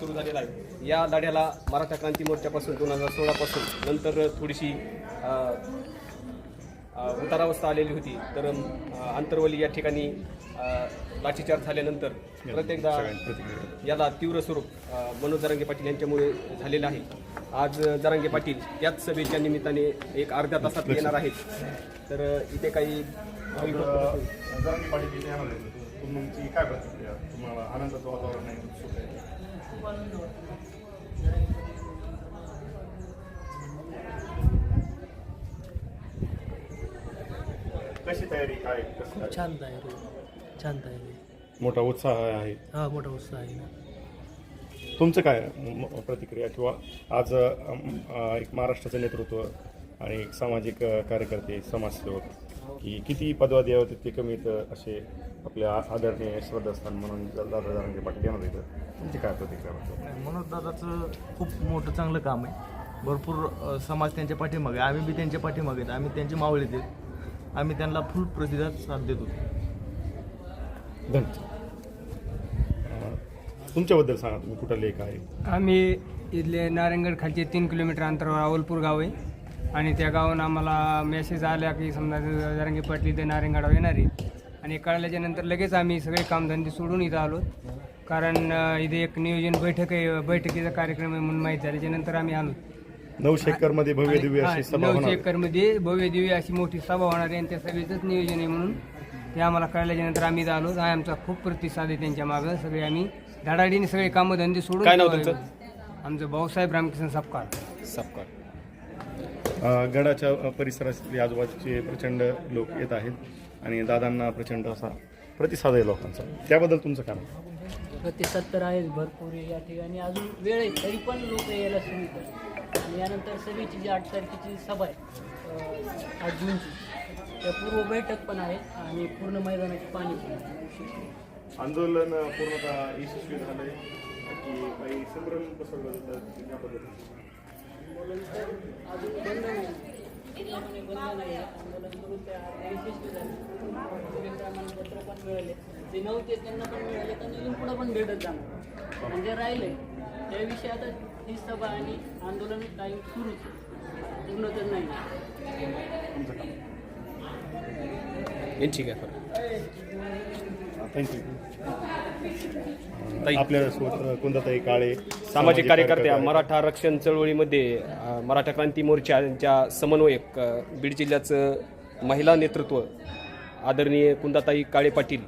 सुरू झालेला आहे. या लढ्याला मराठा क्रांती मोर्चापासून दोन हजार सोळापासून नंतर थोडीशी उतारावस्था आलेली होती. तर आंतरवली या ठिकाणी अ, लाठीचार्ज झाल्यानंतर प्रत्येकदा याला तीव्र स्वरूप मनोज जरांगे पाटील यांच्यामुळे झालेलं आहे. आज जरांगे पाटील याच सभेच्या निमित्ताने एक अर्ध्या तासात येणार आहेत. तर इथे काही जरांगी पाटील इथे येणार आहे. तुमची काय प्रतिक्रिया तुम्हाला आनंदाचं वातावरण आहे कशी तयारी काय कसं खूप? छान तयारी छान तयारी मोठा उत्साह आहे. हा मोठा उत्साह आहे ना. तुमचं काय म- प्रतिक्रिया किंवा आज अ, एक महाराष्ट्राचं नेतृत्व आणि एक सामाजिक अ, कार्यकर्ते समाजसेवक की किती पदवादी होते ते कमी आहेत असे आपल्या आदरणीय श्रद्धास्थान म्हणून दादा जरांगे पाटील येणार इथं तुमची काय प्रतिक्रिया मनोज दादाचं खूप मोठं चांगलं काम आहे. भरपूर समाज त्यांच्या पाठीमागे. आम्ही बी त्यांच्या पाठीमागे आहेत. आम्ही त्यांचे मावळे देत आम्ही त्यांना फुल प्रतिसाद साथ देतो धन्यवाद. तुमच्याबद्दल सांगा तुम्ही कुठं लेख आहे? आम्ही इथले नारायणगड खालचे तीन किलोमीटर अंतरावर अवलपूर गाव आहे. आणि त्या गावाहून आम्हाला मेसेज आला की समजा जरांगी पाटील ते नारायणगडावर येणार. आहे आणि कळल्याच्या नंतर लगेच आम्ही सगळे कामधंदे सोडून इथं आलो कारण इथे एक नियोजन बैठक आहे बैठकीचा कार्यक्रम आहे म्हणून माहीत झाल्याच्यानंतर आम्ही आलो. नऊशे एकरमध्ये भव्य दिव्य अशी सभा नऊशे एकरमध्ये भव्य दिव्य अशी मोठी सभा होणार आहे आणि त्या सभेचंच नियोजन आहे म्हणून ते आम्हाला कळल्याच्या नंतर आम्ही इथं आलो. आमचा खूप प्रतिसाद आहे त्यांच्या मागं. सगळे आम्ही धडाडीने सगळे कामधंदे सोडून? आमचं भाऊसाहेब रामकिशन सपकाळ. सपकाळ. अ, गडाच्या परिसरातले आजूबाजूचे प्रचंड लोक येत आहेत आणि दादांना प्रचंड असा प्रतिसाद आहे लोकांचा. त्याबद्दल तुमचं काय मत? प्रतिसाद तर आहेच भरपूर आहे या ठिकाणी. अजून वेळ आहे तरी पण लोक यायला सुरू करतात आणि यानंतर सभेची जी आठ तारखेची सभा आहे आठ जूनची त्या पूर्व बैठक पण आहे आणि पूर्ण मैदानाची पाणी पण आहे. आंदोलन पूर्णतः यशस्वी झालंय. की काही संभ्रम पसरलं जातं प्रमाणपत्र पण मिळाले जे नव्हते त्यांना पण मिळाले त्यांना पुढं पण भेटत जाणार म्हणजे राहिले त्याविषयी आता ही सभा आणि आंदोलन काही सुरूच आहे. पूर्ण तर नाही काय फरक थँक्यू. आपल्यासोबत कोणताही काळे सामाजिक कार्यकर्त्या मराठा आरक्षण चळवळीमध्ये मराठा क्रांती मोर्चाच्या समन्वयक बीड जिल्ह्याचं महिला नेतृत्व आदरणीय कुंदाताई काळे पाटील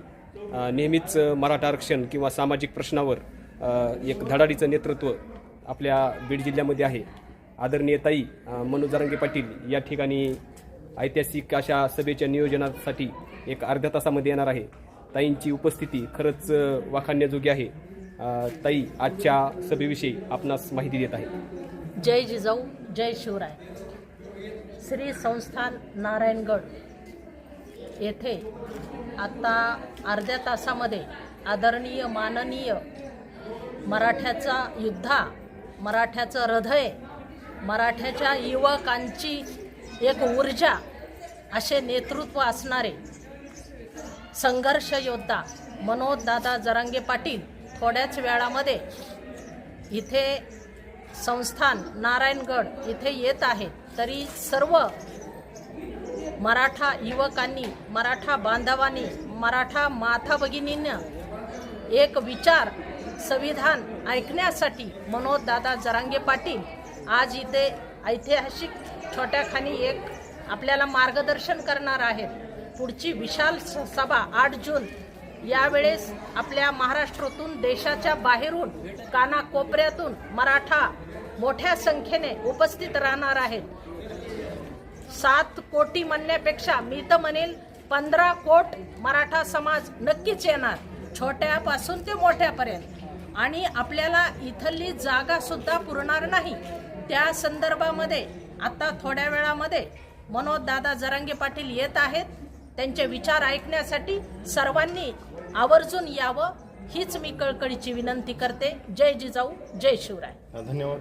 नेहमीच मराठा आरक्षण किंवा सामाजिक प्रश्नावर एक धडाडीचं नेतृत्व आपल्या बीड जिल्ह्यामध्ये आहे. आदरणीय ताई अ, मनोज जरांगे पाटील या ठिकाणी ऐतिहासिक अशा सभेच्या नियोजनासाठी एक अर्ध्या तासामध्ये येणार आहे. ताईंची उपस्थिती खरंच वाखाणण्याजोगी आहे. ताई आजच्या सभेविषयी आपणास माहिती देत आहे जय जिजाऊ जय शिवराय. श्री संस्थान नारायणगड येथे आता अर्ध्या तासामध्ये आदरणीय माननीय मराठ्याचा युद्धा मराठ्याचं हृदय मराठ्याच्या युवकांची एक ऊर्जा असे नेतृत्व असणारे संघर्ष योद्धा मनोजदादा जरांगे पाटील थोड्याच वेळामध्ये इथे संस्थान नारायणगड इथे येत आहेत तरी सर्व मराठा युवकांनी मराठा बांधवांनी मराठा माथा भगिनींना एक विचार संविधान ऐकण्यासाठी मनोजदादा जरांगे पाटील आज इथे ऐतिहासिक छोट्याखानी एक आपल्याला मार्गदर्शन करणार आहेत. पुढची विशाल स- सभा आठ जून. यावेळेस आपल्या महाराष्ट्रातून देशाच्या बाहेरून कानाकोपऱ्यातून मराठा मोठ्या संख्येने उपस्थित राहणार आहेत. सात कोटी म्हणण्यापेक्षा मी तर म्हणेल पंधरा कोट मराठा समाज नक्कीच येणार छोट्यापासून ते मोठ्यापर्यंत. आणि आपल्याला इथली जागा सुद्धा पुरणार नाही. त्या संदर्भामध्ये आता थोड्या वेळामध्ये मनोज दादा जरांगे पाटील येत आहेत. त्यांचे विचार ऐकण्यासाठी सर्वांनी आवर्जून यावं हीच मी कळकळीची विनंती करते. जय जिजाऊ जय शिवराय. धन्यवाद.